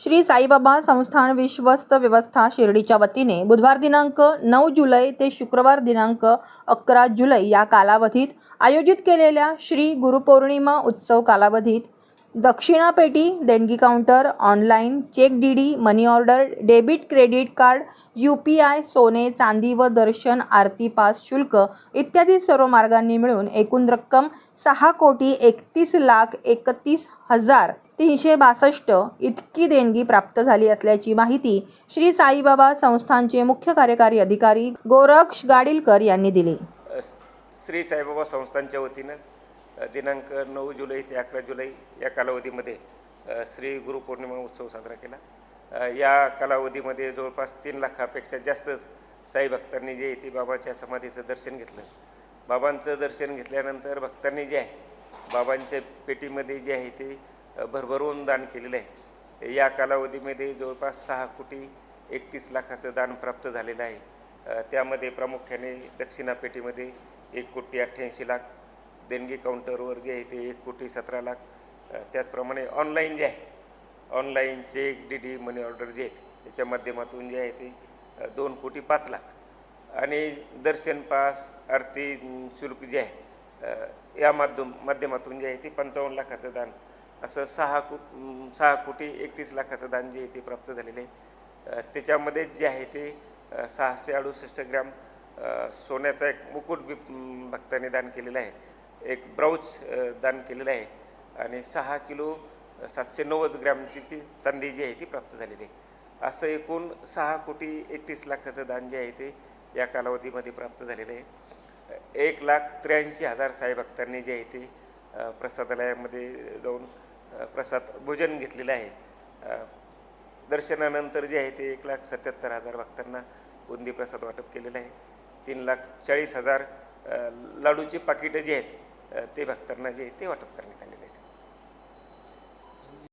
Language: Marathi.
श्री साईबाबा संस्थान विश्वस्त व्यवस्था शिर्डीच्या वतीने बुधवार दिनांक नऊ जुलै ते शुक्रवार दिनांक अकरा जुलै या कालावधीत आयोजित केलेल्या श्री गुरुपौर्णिमा उत्सव कालावधीत दक्षिणापेटी देणगी counter online cheque D D money order debit credit card U P I सोने चांदी व दर्शन आरती पास शुल्क इत्यादी सर्व मार्गांनी मिळून एकूण रक्कम सहा कोटी एकतीस लाख एकतीस हजार तीनशे बासष्ट इतकी देणगी प्राप्त झाली असल्याची माहिती श्री साईबाबा संस्थानचे मुख्य कार्यकारी अधिकारी गोरक्ष गाडीलकर यांनी दिली. श्री साईबाबा संस्थांच्या वतीनं दिनांक नऊ जुलै ते अकरा जुलै या कालावधीमध्ये श्री गुरुपौर्णिमा उत्सव साजरा केला. या कालावधीमध्ये जवळपास तीन लाखापेक्षा जास्त साई भक्तांनी जे आहे ते बाबाच्या समाधीचं दर्शन घेतलं. बाबांचं दर्शन घेतल्यानंतर भक्तांनी जे आहे बाबांच्या पेटीमध्ये जे आहे ते भरभरून दान केलेलं आहे. या कालावधीमध्ये जवळपास सहा कोटी एकतीस लाखाचं दान प्राप्त झालेलं आहे. त्यामध्ये प्रामुख्याने दक्षिणापेटीमध्ये एक कोटी अठ्ठ्याऐंशी लाख देणगी काउंटरवर जे आहे ते एक कोटी सतरा लाख. त्याचप्रमाणे ऑनलाईन जे आहे online cheque D D money order जे आहेत त्याच्या माध्यमातून जे आहे ते दोन कोटी पाच लाख. आणि दर्शन पास आरती शुल्क जे आहे या माध्यम माध्यमातून जे आहे ते पंचावन्न लाखाचं दान असं सहा को सहा कोटी एकतीस लाखाचं दान जे आहे ते प्राप्त झालेलं आहे. त्याच्यामध्ये जे आहे ते सहाशे अडुसष्ट ग्रॅम सोन्याचा एक मुकुट बी भक्ताने भक्तांनी दान केलेला आहे. एक ब्राऊच दान केलेलं आहे. आणि सहा किलो सातशे नव्वद ग्रॅमची जी चांदी जी आहे ती प्राप्त झालेली आहे. असं एकूण सहा कोटी एकतीस लाखाचं दान जे आहे ते या कालावधीमध्ये प्राप्त झालेलं आहे. एक लाख त्र्याऐंशी हजार साई भक्तांनी जे आहे ते प्रसादालयामध्ये जाऊन प्रसाद भोजन घेतलेलं आहे. दर्शनानंतर जे आहे ते एक लाख सत्याहत्तर हजार भक्तांना बुंदी प्रसाद वाटप केलेलं आहे. तीन लाख चाळीस हजार लाडूची पाकिटं जी आहेत ते भक्तांना जे आहे ते वाटप करण्यात आलेले आहेत.